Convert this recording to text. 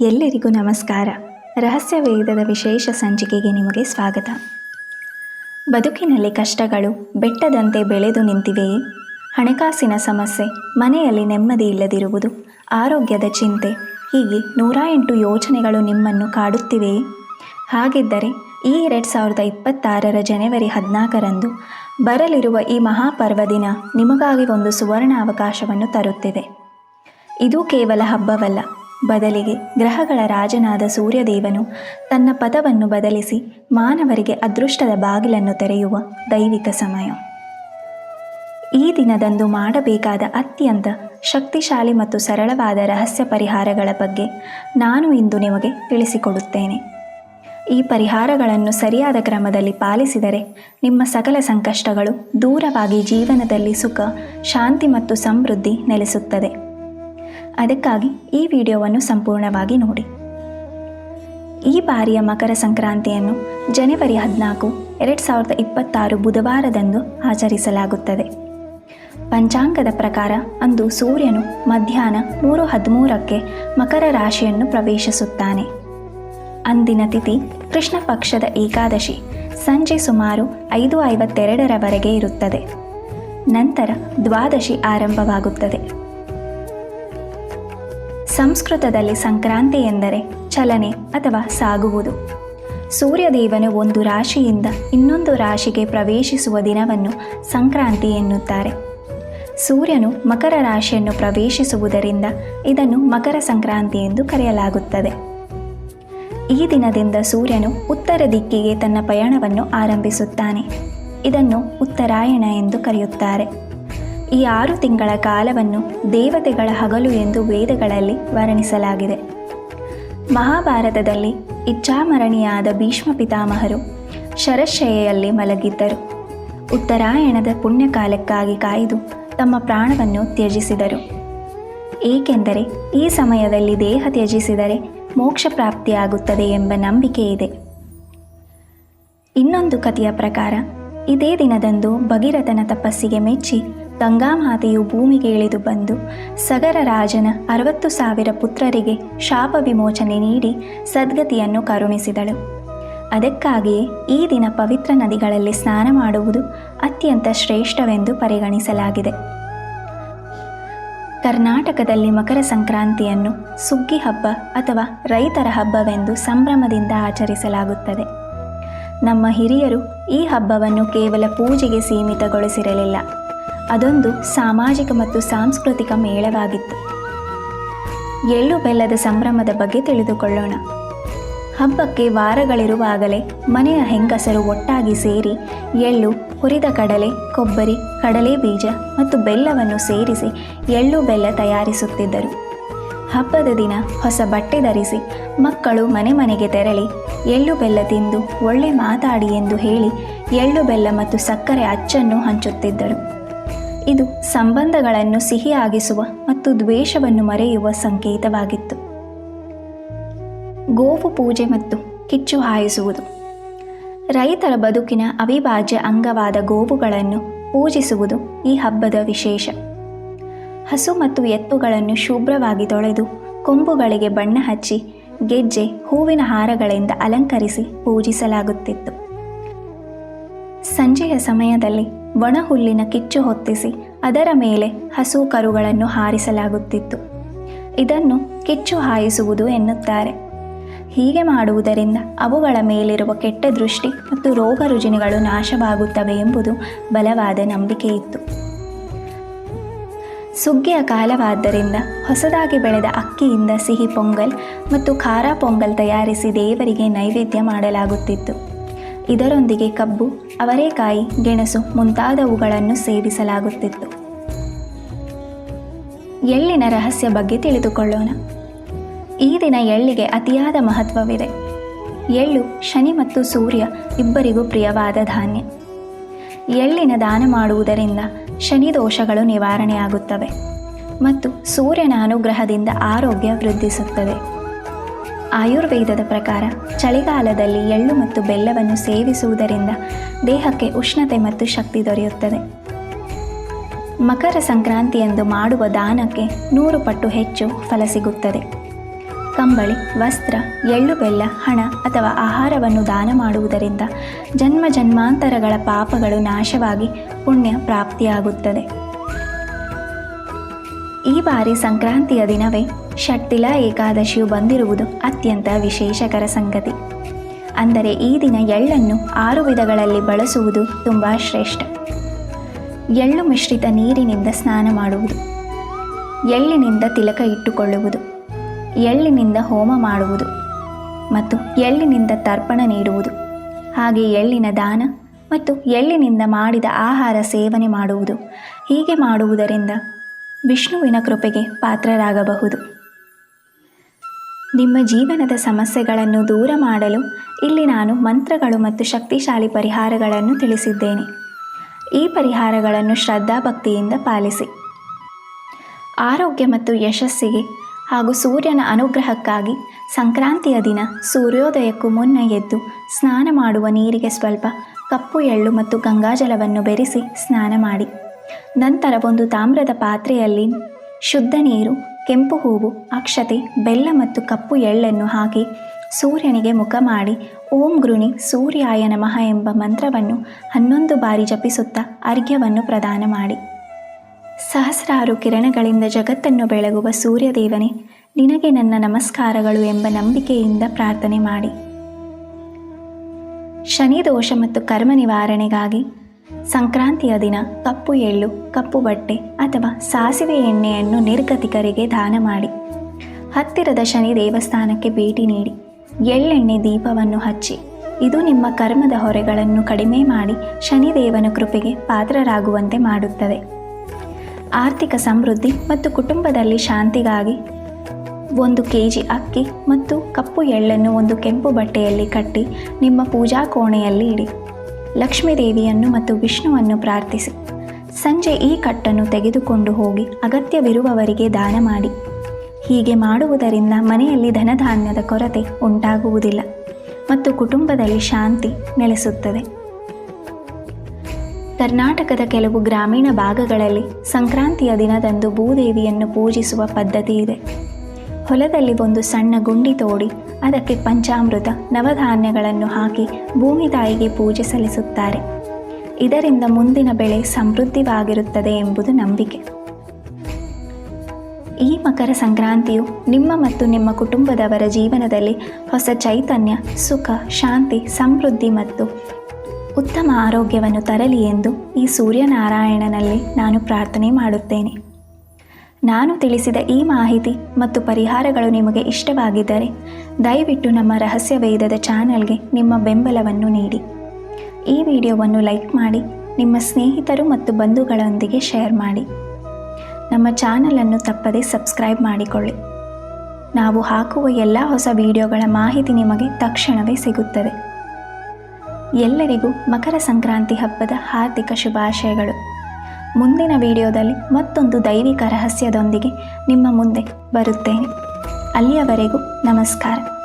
ಎಲ್ಲರಿಗೂ ನಮಸ್ಕಾರ. ರಹಸ್ಯ ವೇದದ ವಿಶೇಷ ಸಂಚಿಕೆಗೆ ನಿಮಗೆ ಸ್ವಾಗತ. ಬದುಕಿನಲ್ಲಿ ಕಷ್ಟಗಳು ಬೆಟ್ಟದಂತೆ ಬೆಳೆದು ನಿಂತಿವೆಯೇ ಹಣಕಾಸಿನ ಸಮಸ್ಯೆ, ಮನೆಯಲ್ಲಿ ನೆಮ್ಮದಿ ಇಲ್ಲದಿರುವುದು, ಆರೋಗ್ಯದ ಚಿಂತೆ, ಹೀಗೆ ನೂರ ಎಂಟು ಯೋಚನೆಗಳು ನಿಮ್ಮನ್ನು ಕಾಡುತ್ತಿವೆಯೇ ಹಾಗಿದ್ದರೆ, ಈ ಎರಡು ಸಾವಿರದ ಇಪ್ಪತ್ತಾರರ ಜನವರಿ ಹದಿನಾಲ್ಕರಂದು ಬರಲಿರುವ ಈ ಮಹಾಪರ್ವ ದಿನ ನಿಮಗಾಗಿ ಒಂದು ಸುವರ್ಣ ಅವಕಾಶವನ್ನು ತರುತ್ತಿದೆ. ಇದು ಕೇವಲ ಹಬ್ಬವಲ್ಲ ಬದಲಿಗೆ ಗ್ರಹಗಳ ರಾಜನಾದ ಸೂರ್ಯದೇವನು ತನ್ನ ಪದವನ್ನು ಬದಲಿಸಿ ಮಾನವರಿಗೆ ಅದೃಷ್ಟದ ಬಾಗಿಲನ್ನು ತೆರೆಯುವ ದೈವಿಕ ಸಮಯ. ಈ ದಿನದಂದು ಮಾಡಬೇಕಾದ ಅತ್ಯಂತ ಶಕ್ತಿಶಾಲಿ ಮತ್ತು ಸರಳವಾದ ರಹಸ್ಯ ಪರಿಹಾರಗಳ ಬಗ್ಗೆ ನಾನು ಇಂದು ನಿಮಗೆ ತಿಳಿಸಿಕೊಡುತ್ತೇನೆ. ಈ ಪರಿಹಾರಗಳನ್ನು ಸರಿಯಾದ ಕ್ರಮದಲ್ಲಿ ಪಾಲಿಸಿದರೆ ನಿಮ್ಮ ಸಕಲ ಸಂಕಷ್ಟಗಳು ದೂರವಾಗಿ ಜೀವನದಲ್ಲಿ ಸುಖ, ಶಾಂತಿ ಮತ್ತು ಸಮೃದ್ಧಿ ನೆಲೆಸುತ್ತದೆ. ಅದಕ್ಕಾಗಿ ಈ ವಿಡಿಯೋವನ್ನು ಸಂಪೂರ್ಣವಾಗಿ ನೋಡಿ. ಈ ಬಾರಿಯ ಮಕರ ಸಂಕ್ರಾಂತಿಯನ್ನು ಜನವರಿ ಹದಿನಾಲ್ಕು, ಎರಡು ಸಾವಿರದ ಇಪ್ಪತ್ತಾರು ಬುಧವಾರದಂದು ಆಚರಿಸಲಾಗುತ್ತದೆ. ಪಂಚಾಂಗದ ಪ್ರಕಾರ ಅಂದು ಸೂರ್ಯನು ಮಧ್ಯಾಹ್ನ ಮೂರು ಹದಿಮೂರಕ್ಕೆ ಮಕರ ರಾಶಿಯನ್ನು ಪ್ರವೇಶಿಸುತ್ತಾನೆ. ಅಂದಿನ ತಿಥಿ ಕೃಷ್ಣ ಪಕ್ಷದ ಏಕಾದಶಿ, ಸಂಜೆ ಸುಮಾರು ಐದು ಐವತ್ತೆರಡರವರೆಗೆ ಇರುತ್ತದೆ. ನಂತರ ದ್ವಾದಶಿ ಆರಂಭವಾಗುತ್ತದೆ. ಸಂಸ್ಕೃತದಲ್ಲಿ ಸಂಕ್ರಾಂತಿ ಎಂದರೆ ಚಲನೆ ಅಥವಾ ಸಾಗುವುದು. ಸೂರ್ಯದೇವನು ಒಂದು ರಾಶಿಯಿಂದ ಇನ್ನೊಂದು ರಾಶಿಗೆ ಪ್ರವೇಶಿಸುವ ದಿನವನ್ನು ಸಂಕ್ರಾಂತಿ ಎನ್ನುತ್ತಾರೆ. ಸೂರ್ಯನು ಮಕರ ರಾಶಿಯನ್ನು ಪ್ರವೇಶಿಸುವುದರಿಂದ ಇದನ್ನು ಮಕರ ಸಂಕ್ರಾಂತಿ ಎಂದು ಕರೆಯಲಾಗುತ್ತದೆ. ಈ ದಿನದಿಂದ ಸೂರ್ಯನು ಉತ್ತರ ದಿಕ್ಕಿಗೆ ತನ್ನ ಪಯಣವನ್ನು ಆರಂಭಿಸುತ್ತಾನೆ. ಇದನ್ನು ಉತ್ತರಾಯಣ ಎಂದು ಕರೆಯುತ್ತಾರೆ. ಈ ಆರು ತಿಂಗಳ ಕಾಲವನ್ನು ದೇವತೆಗಳ ಹಗಲು ಎಂದು ವೇದಗಳಲ್ಲಿ ವರ್ಣಿಸಲಾಗಿದೆ. ಮಹಾಭಾರತದಲ್ಲಿ ಇಚ್ಛಾಮರಣಿಯಾದ ಭೀಷ್ಮ ಪಿತಾಮಹರು ಶರಶಯ್ಯಲ್ಲಿ ಮಲಗಿದ್ದರು. ಉತ್ತರಾಯಣದ ಪುಣ್ಯಕಾಲಕ್ಕಾಗಿ ಕಾಯ್ದು ತಮ್ಮ ಪ್ರಾಣವನ್ನು ತ್ಯಜಿಸಿದರು. ಏಕೆಂದರೆ ಈ ಸಮಯದಲ್ಲಿ ದೇಹ ತ್ಯಜಿಸಿದರೆ ಮೋಕ್ಷ ಪ್ರಾಪ್ತಿಯಾಗುತ್ತದೆ ಎಂಬ ನಂಬಿಕೆ ಇದೆ. ಇನ್ನೊಂದು ಕಥೆಯ ಪ್ರಕಾರ ಇದೇ ದಿನದಂದು ಭಗೀರಥನ ತಪಸ್ಸಿಗೆ ಮೆಚ್ಚಿ ಗಂಗಾಮಾತೆಯು ಭೂಮಿಗೆ ಇಳಿದು ಬಂದು ಸಗರ ರಾಜನ ಅರವತ್ತು ಸಾವಿರ ಪುತ್ರರಿಗೆ ಶಾಪ ವಿಮೋಚನೆ ನೀಡಿ ಸದ್ಗತಿಯನ್ನು ಕರುಣಿಸಿದಳು. ಅದಕ್ಕಾಗಿಯೇ ಈ ದಿನ ಪವಿತ್ರ ನದಿಗಳಲ್ಲಿ ಸ್ನಾನ ಮಾಡುವುದು ಅತ್ಯಂತ ಶ್ರೇಷ್ಠವೆಂದು ಪರಿಗಣಿಸಲಾಗಿದೆ. ಕರ್ನಾಟಕದಲ್ಲಿ ಮಕರ ಸಂಕ್ರಾಂತಿಯನ್ನು ಸುಗ್ಗಿ ಹಬ್ಬ ಅಥವಾ ರೈತರ ಹಬ್ಬವೆಂದು ಸಂಭ್ರಮದಿಂದ ಆಚರಿಸಲಾಗುತ್ತದೆ. ನಮ್ಮ ಹಿರಿಯರು ಈ ಹಬ್ಬವನ್ನು ಕೇವಲ ಪೂಜೆಗೆ ಸೀಮಿತಗೊಳಿಸಿರಲಿಲ್ಲ. ಅದೊಂದು ಸಾಮಾಜಿಕ ಮತ್ತು ಸಾಂಸ್ಕೃತಿಕ ಮೇಳವಾಗಿತ್ತು. ಎಳ್ಳು ಬೆಲ್ಲದ ಸಂಭ್ರಮದ ಬಗ್ಗೆ ತಿಳಿದುಕೊಳ್ಳೋಣ. ಹಬ್ಬಕ್ಕೆ ವಾರಗಳಿರುವಾಗಲೇ ಮನೆಯ ಹೆಂಗಸರು ಒಟ್ಟಾಗಿ ಸೇರಿ ಎಳ್ಳು, ಹುರಿದ ಕಡಲೆ, ಕೊಬ್ಬರಿ, ಕಡಲೆ ಬೀಜ ಮತ್ತು ಬೆಲ್ಲವನ್ನು ಸೇರಿಸಿ ಎಳ್ಳು ಬೆಲ್ಲ ತಯಾರಿಸುತ್ತಿದ್ದರು. ಹಬ್ಬದ ದಿನ ಹೊಸ ಬಟ್ಟೆ ಧರಿಸಿ ಮಕ್ಕಳು ಮನೆ ಮನೆಗೆ ತೆರಳಿ ಎಳ್ಳು ಬೆಲ್ಲ ತಿಂದು ಒಳ್ಳೆ ಮಾತಾಡಿ ಎಂದು ಹೇಳಿ ಎಳ್ಳು ಬೆಲ್ಲ ಮತ್ತು ಸಕ್ಕರೆ ಅಚ್ಚನ್ನು ಹಂಚುತ್ತಿದ್ದರು. ಇದು ಸಂಬಂಧಗಳನ್ನು ಸಿಹಿಯಾಗಿಸುವ ಮತ್ತು ದ್ವೇಷವನ್ನು ಮರೆಯುವ ಸಂಕೇತವಾಗಿತ್ತು. ಗೋವು ಪೂಜೆ ಮತ್ತು ಕಿಚ್ಚು ಹಾಯಿಸುವುದು. ರೈತರ ಬದುಕಿನ ಅವಿಭಾಜ್ಯ ಅಂಗವಾದ ಗೋವುಗಳನ್ನು ಪೂಜಿಸುವುದು ಈ ಹಬ್ಬದ ವಿಶೇಷ. ಹಸು ಮತ್ತು ಎತ್ತುಗಳನ್ನು ಶುಭ್ರವಾಗಿ ತೊಳೆದು ಕೊಂಬುಗಳಿಗೆ ಬಣ್ಣ ಹಚ್ಚಿ ಗೆಜ್ಜೆ ಹೂವಿನ ಹಾರಗಳಿಂದ ಅಲಂಕರಿಸಿ ಪೂಜಿಸಲಾಗುತ್ತಿತ್ತು. ಸಂಜೆಯ ಸಮಯದಲ್ಲಿ ಒಣ ಹುಲ್ಲಿನ ಕಿಚ್ಚು ಹೊತ್ತಿಸಿ ಅದರ ಮೇಲೆ ಹಸು ಕರುಗಳನ್ನು ಹಾರಿಸಲಾಗುತ್ತಿತ್ತು. ಇದನ್ನು ಕಿಚ್ಚು ಹಾಯಿಸುವುದು ಎನ್ನುತ್ತಾರೆ. ಹೀಗೆ ಮಾಡುವುದರಿಂದ ಅವುಗಳ ಮೇಲಿರುವ ಕೆಟ್ಟ ದೃಷ್ಟಿ ಮತ್ತು ರೋಗ ರುಜಿನಗಳು ನಾಶವಾಗುತ್ತವೆ ಎಂಬುದು ಬಲವಾದ ನಂಬಿಕೆ ಇತ್ತು ಸುಗ್ಗಿಯ ಕಾಲವಾದ್ದರಿಂದ ಹೊಸದಾಗಿ ಬೆಳೆದ ಅಕ್ಕಿಯಿಂದ ಸಿಹಿ ಪೊಂಗಲ್ ಮತ್ತು ಖಾರ ಪೊಂಗಲ್ ತಯಾರಿಸಿ ದೇವರಿಗೆ ನೈವೇದ್ಯ ಮಾಡಲಾಗುತ್ತಿತ್ತು. ಇದರೊಂದಿಗೆ ಕಬ್ಬು, ಅವರೇಕಾಯಿ, ಗೆಣಸು ಮುಂತಾದವುಗಳನ್ನು ಸೇವಿಸಲಾಗುತ್ತಿತ್ತು. ಎಳ್ಳಿನ ರಹಸ್ಯ ಬಗ್ಗೆ ತಿಳಿದುಕೊಳ್ಳೋಣ. ಈ ದಿನ ಎಳ್ಳಿಗೆ ಅತಿಯಾದ ಮಹತ್ವವಿದೆ. ಎಳ್ಳು ಶನಿ ಮತ್ತು ಸೂರ್ಯ ಇಬ್ಬರಿಗೂ ಪ್ರಿಯವಾದ ಧಾನ್ಯ. ಎಳ್ಳಿನ ದಾನ ಮಾಡುವುದರಿಂದ ಶನಿ ದೋಷಗಳು ನಿವಾರಣೆಯಾಗುತ್ತವೆ ಮತ್ತು ಸೂರ್ಯನ ಅನುಗ್ರಹದಿಂದ ಆರೋಗ್ಯ ವೃದ್ಧಿಸುತ್ತದೆ. ಆಯುರ್ವೇದದ ಪ್ರಕಾರ ಚಳಿಗಾಲದಲ್ಲಿ ಎಳ್ಳು ಮತ್ತು ಬೆಲ್ಲವನ್ನು ಸೇವಿಸುವುದರಿಂದ ದೇಹಕ್ಕೆ ಉಷ್ಣತೆ ಮತ್ತು ಶಕ್ತಿ ದೊರೆಯುತ್ತದೆ. ಮಕರ ಸಂಕ್ರಾಂತಿಯಂದು ಮಾಡುವ ದಾನಕ್ಕೆ ನೂರು ಪಟ್ಟು ಹೆಚ್ಚು ಫಲ ಸಿಗುತ್ತದೆ. ಕಂಬಳಿ, ವಸ್ತ್ರ, ಎಳ್ಳು ಬೆಲ್ಲ, ಹಣ ಅಥವಾ ಆಹಾರವನ್ನು ದಾನ ಮಾಡುವುದರಿಂದ ಜನ್ಮ ಜನ್ಮಾಂತರಗಳ ಪಾಪಗಳು ನಾಶವಾಗಿ ಪುಣ್ಯ ಪ್ರಾಪ್ತಿಯಾಗುತ್ತದೆ. ಈ ಬಾರಿ ಸಂಕ್ರಾಂತಿಯ ದಿನವೇ ಷಟ್ತಿಲ ಏಕಾದಶಿಯು ಬಂದಿರುವುದು ಅತ್ಯಂತ ವಿಶೇಷಕರ ಸಂಗತಿ. ಅಂದರೆ ಈ ದಿನ ಎಳ್ಳನ್ನು ಆರು ವಿಧಗಳಲ್ಲಿ ಬಳಸುವುದು ತುಂಬ ಶ್ರೇಷ್ಠ. ಎಳ್ಳು ಮಿಶ್ರಿತ ನೀರಿನಿಂದ ಸ್ನಾನ ಮಾಡುವುದು. ಎಳ್ಳಿನಿಂದ ತಿಲಕ ಇಟ್ಟುಕೊಳ್ಳುವುದು. ಎಳ್ಳಿನಿಂದ ಹೋಮ ಮಾಡುವುದು. ಮತ್ತು ಎಳ್ಳಿನಿಂದ ತರ್ಪಣ ನೀಡುವುದು. ಹಾಗೆ ಎಳ್ಳಿನ ದಾನ ಮತ್ತು ಎಳ್ಳಿನಿಂದ ಮಾಡಿದ ಆಹಾರ ಸೇವನೆ ಮಾಡುವುದು. ಹೀಗೆ ಮಾಡುವುದರಿಂದ ವಿಷ್ಣುವಿನ ಕೃಪೆಗೆ ಪಾತ್ರರಾಗಬಹುದು. ನಿಮ್ಮ ಜೀವನದ ಸಮಸ್ಯೆಗಳನ್ನು ದೂರ ಮಾಡಲು ಇಲ್ಲಿ ನಾನು ಮಂತ್ರಗಳು ಮತ್ತು ಶಕ್ತಿಶಾಲಿ ಪರಿಹಾರಗಳನ್ನು ತಿಳಿಸಿದ್ದೇನೆ. ಈ ಪರಿಹಾರಗಳನ್ನು ಶ್ರದ್ಧಾಭಕ್ತಿಯಿಂದ ಪಾಲಿಸಿ. ಆರೋಗ್ಯ ಮತ್ತು ಯಶಸ್ಸಿಗೆ ಹಾಗೂ ಸೂರ್ಯನ ಅನುಗ್ರಹಕ್ಕಾಗಿ ಸಂಕ್ರಾಂತಿಯ ದಿನ ಸೂರ್ಯೋದಯಕ್ಕೂ ಮುನ್ನ ಎದ್ದು ಸ್ನಾನ ಮಾಡುವ ನೀರಿಗೆ ಸ್ವಲ್ಪ ಕಪ್ಪು ಎಳ್ಳು ಮತ್ತು ಗಂಗಾಜಲವನ್ನು ಬೆರೆಸಿ ಸ್ನಾನ ಮಾಡಿ. ನಂತರ ಒಂದು ತಾಮ್ರದ ಪಾತ್ರೆಯಲ್ಲಿ ಶುದ್ಧ ನೀರು, ಕೆಂಪು ಹೂವು, ಅಕ್ಷತೆ, ಬೆಲ್ಲ ಮತ್ತು ಕಪ್ಪು ಎಳ್ಳನ್ನು ಹಾಕಿ ಸೂರ್ಯನಿಗೆ ಮುಖ ಮಾಡಿ ಓಂ ಗೃಣಿ ಸೂರ್ಯಾಯ ನಮಃ ಎಂಬ ಮಂತ್ರವನ್ನು ಹನ್ನೊಂದು ಬಾರಿ ಜಪಿಸುತ್ತಾ ಅರ್ಘ್ಯವನ್ನು ಪ್ರದಾನ ಮಾಡಿ. ಸಹಸ್ರಾರು ಕಿರಣಗಳಿಂದ ಜಗತ್ತನ್ನು ಬೆಳಗುವ ಸೂರ್ಯದೇವನೇ, ನಿನಗೆ ನನ್ನ ನಮಸ್ಕಾರಗಳು ಎಂಬ ನಂಬಿಕೆಯಿಂದ ಪ್ರಾರ್ಥನೆ ಮಾಡಿ. ಶನಿ ದೋಷ ಮತ್ತು ಕರ್ಮ ನಿವಾರಣೆಗಾಗಿ ಸಂಕ್ರಾಂತಿಯ ದಿನ ಕಪ್ಪು ಎಳ್ಳು, ಕಪ್ಪು ಬಟ್ಟೆ ಅಥವಾ ಸಾಸಿವೆ ಎಣ್ಣೆಯನ್ನು ನಿರ್ಗತಿಕರಿಗೆ ದಾನ ಮಾಡಿ. ಹತ್ತಿರದ ಶನಿ ದೇವಸ್ಥಾನಕ್ಕೆ ಭೇಟಿ ನೀಡಿ. ಎಳ್ಳೆಣ್ಣೆ ದೀಪವನ್ನು ಹಚ್ಚಿ. ಇದು ನಿಮ್ಮ ಕರ್ಮದ ಹೊರೆಗಳನ್ನು ಕಡಿಮೆ ಮಾಡಿ ಶನಿದೇವನ ಕೃಪೆಗೆ ಪಾತ್ರರಾಗುವಂತೆ ಮಾಡುತ್ತದೆ. ಆರ್ಥಿಕ ಸಮೃದ್ಧಿ ಮತ್ತು ಕುಟುಂಬದಲ್ಲಿ ಶಾಂತಿಗಾಗಿ ಒಂದು ಕೆ ಜಿ ಅಕ್ಕಿ ಮತ್ತು ಕಪ್ಪು ಎಳ್ಳನ್ನು ಒಂದು ಕೆಂಪು ಬಟ್ಟೆಯಲ್ಲಿ ಕಟ್ಟಿ ನಿಮ್ಮ ಪೂಜಾ ಕೋಣೆಯಲ್ಲಿ ಇಡಿ. ಲಕ್ಷ್ಮೀ ದೇವಿಯನ್ನು ಮತ್ತು ವಿಷ್ಣುವನ್ನು ಪ್ರಾರ್ಥಿಸಿ. ಸಂಜೆ ಈ ಕಟ್ಟನ್ನು ತೆಗೆದುಕೊಂಡು ಹೋಗಿ ಅಗತ್ಯವಿರುವವರಿಗೆ ದಾನ ಮಾಡಿ. ಹೀಗೆ ಮಾಡುವುದರಿಂದ ಮನೆಯಲ್ಲಿ ಧನಧಾನ್ಯದ ಕೊರತೆ ಉಂಟಾಗುವುದಿಲ್ಲ ಮತ್ತು ಕುಟುಂಬದಲ್ಲಿ ಶಾಂತಿ ನೆಲೆಸುತ್ತದೆ. ಕರ್ನಾಟಕದ ಕೆಲವು ಗ್ರಾಮೀಣ ಭಾಗಗಳಲ್ಲಿ ಸಂಕ್ರಾಂತಿಯ ದಿನದಂದು ಭೂದೇವಿಯನ್ನು ಪೂಜಿಸುವ ಪದ್ಧತಿ ಇದೆ. ಹೊಲದಲ್ಲಿ ಒಂದು ಸಣ್ಣ ಗುಂಡಿ ತೋಡಿ ಅದಕ್ಕೆ ಪಂಚಾಮೃತ, ನವಧಾನ್ಯಗಳನ್ನು ಹಾಕಿ ಭೂಮಿ ತಾಯಿಗೆ ಪೂಜೆ ಸಲ್ಲಿಸುತ್ತಾರೆ. ಇದರಿಂದ ಮುಂದಿನ ಬೆಳೆ ಸಮೃದ್ಧಿವಾಗಿರುತ್ತದೆ ಎಂಬುದು ನಂಬಿಕೆ. ಈ ಮಕರ ಸಂಕ್ರಾಂತಿಯು ನಿಮ್ಮ ಮತ್ತು ನಿಮ್ಮ ಕುಟುಂಬದವರ ಜೀವನದಲ್ಲಿ ಹೊಸ ಚೈತನ್ಯ, ಸುಖ, ಶಾಂತಿ, ಸಮೃದ್ಧಿ ಮತ್ತು ಉತ್ತಮ ಆರೋಗ್ಯವನ್ನು ತರಲಿ ಎಂದು ಈ ಸೂರ್ಯನಾರಾಯಣನಲ್ಲಿ ನಾನು ಪ್ರಾರ್ಥನೆ ಮಾಡುತ್ತೇನೆ. ನಾನು ತಿಳಿಸಿದ ಈ ಮಾಹಿತಿ ಮತ್ತು ಪರಿಹಾರಗಳು ನಿಮಗೆ ಇಷ್ಟವಾಗಿದ್ದರೆ, ದಯವಿಟ್ಟು ನಮ್ಮ ರಹಸ್ಯ ವೇದದ ಚಾನಲ್ಗೆ ನಿಮ್ಮ ಬೆಂಬಲವನ್ನು ನೀಡಿ. ಈ ವಿಡಿಯೋವನ್ನು ಲೈಕ್ ಮಾಡಿ, ನಿಮ್ಮ ಸ್ನೇಹಿತರು ಮತ್ತು ಬಂಧುಗಳೊಂದಿಗೆ ಶೇರ್ ಮಾಡಿ. ನಮ್ಮ ಚಾನಲನ್ನು ತಪ್ಪದೇ ಸಬ್ಸ್ಕ್ರೈಬ್ ಮಾಡಿಕೊಳ್ಳಿ. ನಾವು ಹಾಕುವ ಎಲ್ಲ ಹೊಸ ವಿಡಿಯೋಗಳ ಮಾಹಿತಿ ನಿಮಗೆ ತಕ್ಷಣವೇ ಸಿಗುತ್ತದೆ. ಎಲ್ಲರಿಗೂ ಮಕರ ಸಂಕ್ರಾಂತಿ ಹಬ್ಬದ ಹಾರ್ದಿಕ ಶುಭಾಶಯಗಳು. ಮುಂದಿನ ವಿಡಿಯೋದಲ್ಲಿ ಮತ್ತೊಂದು ದೈವಿಕ ರಹಸ್ಯದೊಂದಿಗೆ ನಿಮ್ಮ ಮುಂದೆ ಬರುತ್ತೇನೆ. ಅಲ್ಲಿಯವರೆಗೂ ನಮಸ್ಕಾರ.